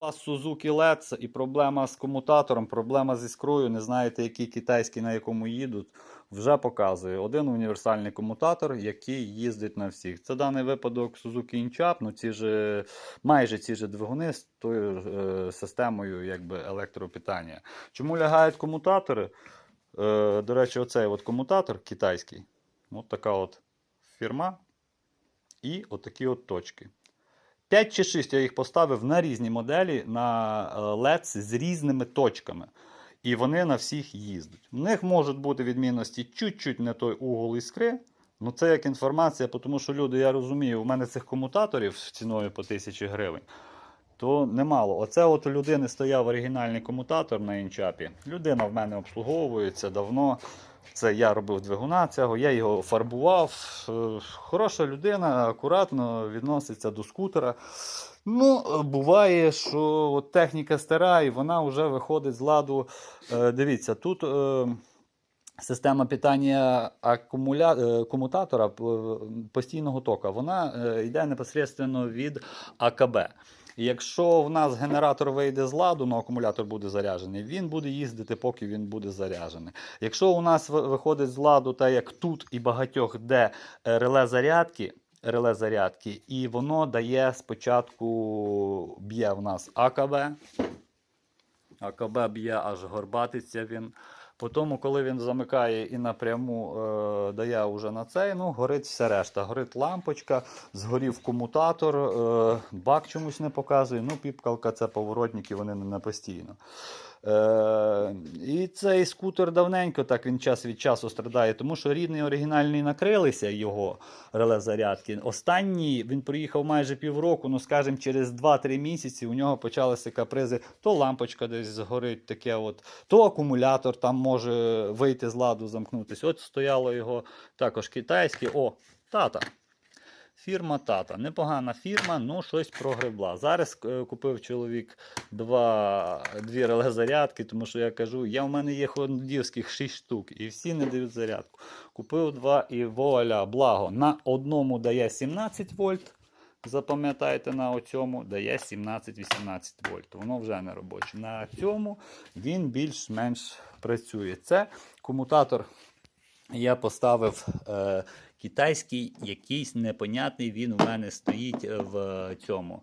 Suzuki LED і проблема з комутатором, проблема з іскрою, не знаєте, який китайський на якому їдуть. Вже показує один універсальний комутатор, який їздить на всіх. Це даний випадок Suzuki Inchap, ну ці ж майже ці ж двигуни з тою е, системою якби, електропитання. Чому лягають комутатори? Е, до речі, оцей от комутатор китайський. От така от фірма. І отакі от точки. 5 чи 6 я їх поставив на різні моделі на е, LED з різними точками. І вони на всіх їздять. У них можуть бути відмінності чуть-чуть не той угол іскри. Ну це як інформація, тому що люди, я розумію, у мене цих комутаторів з ціною по 1000 гривень. То немало. Оце от у людини стояв оригінальний комутатор на інчапі. Людина в мене обслуговується давно. Це я робив двигуна цього, я його фарбував. Е, Хороша людина, акуратно відноситься до скутера. Ну, буває, що от техніка стара, і вона вже виходить з ладу. Е, Дивіться, тут. е, Система питання акумуля... комутатора постійного тока, вона йде непосередньо від АКБ. Якщо в нас генератор вийде з ладу, ну акумулятор буде заряджений, він буде їздити, поки він буде заряджений. Якщо у нас виходить з ладу, так як тут і багатьох, де е, реле зарядки, реле зарядки, і воно дає спочатку б'є в нас АКБ. АКБ б'є аж горбатиться він. Потім, коли він замикає і напряму е, дає вже на цей, ну, горить все решта. Горить лампочка, згорів комутатор, е, бак чомусь не показує. Ну, піпкалка це поворотники, вони не на постійно. Е, і цей скутер давненько так він час від часу страдає, тому що рідний оригінальний накрилися його реле зарядки. Останній він проїхав майже півроку, ну скажімо, через 2-3 місяці у нього почалися капризи. То лампочка десь згорить, таке от, то акумулятор там може вийти з ладу, замкнутися. От стояло його також китайське. О, тата. Фірма Тата. Непогана фірма, ну щось прогребла. Зараз е, купив чоловік два, дві реле зарядки, тому що я кажу, я в мене є хондівських 6 штук, і всі не дають зарядку. Купив два і вуаля, благо. На одному дає 17 вольт. Запам'ятайте, на оцьому дає 17-18 вольт. Воно вже не робоче. На цьому він більш-менш працює. Це комутатор я поставив е, китайський, якийсь непонятний. Він у мене стоїть е, в цьому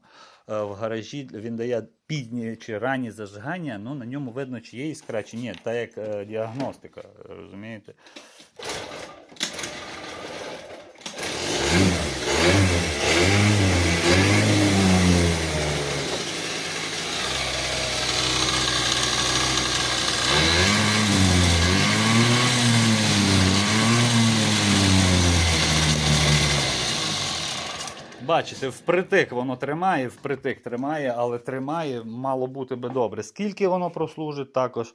е, в гаражі. Він дає пізні чи ранні зажигання. Ну на ньому видно, чи є іскра, чи ні. Та як е, діагностика, розумієте? Бачите, впритик воно тримає, впритик тримає, але тримає, мало бути би добре. Скільки воно прослужить, також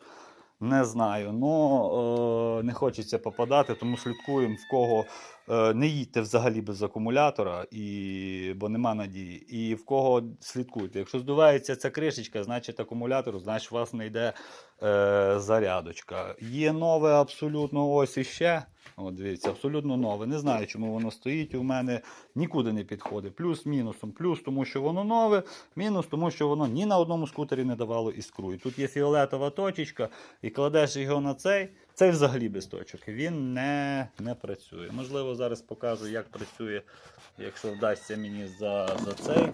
не знаю. Ну е, не хочеться попадати, тому слідкуємо в кого не їдьте взагалі без акумулятора, і, бо нема надії. І в кого слідкуйте. Якщо здувається ця кришечка, значить акумулятор, значить у вас не йде е, зарядочка. Є нове абсолютно ось іще. От дивіться, абсолютно нове. Не знаю, чому воно стоїть у мене, нікуди не підходить. Плюс мінусом. Плюс, тому що воно нове, мінус, тому що воно ні на одному скутері не давало іскру. І тут є фіолетова точечка, і кладеш його на цей. Цей взагалі без точок. Він не, не працює. Можливо, зараз покажу, як працює, якщо вдасться мені за, за цей.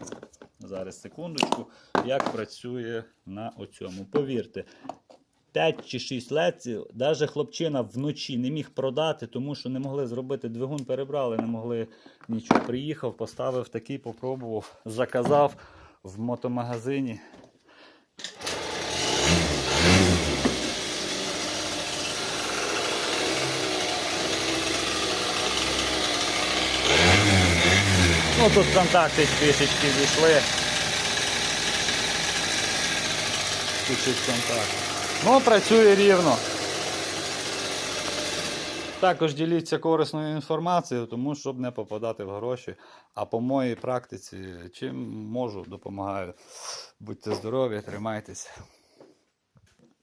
Зараз секундочку, як працює на оцьому. Повірте, 5 чи 6 леців, навіть хлопчина вночі не міг продати, тому що не могли зробити двигун, перебрали, не могли нічого. Приїхав, поставив такий, попробував, заказав в мотомагазині. Ну тут контакти трішечки зійшли. Чуть-чуть контакт. Ну, працює рівно. Також діліться корисною інформацією, тому щоб не попадати в гроші. А по моїй практиці, чим можу, допомагаю. Будьте здорові, тримайтеся.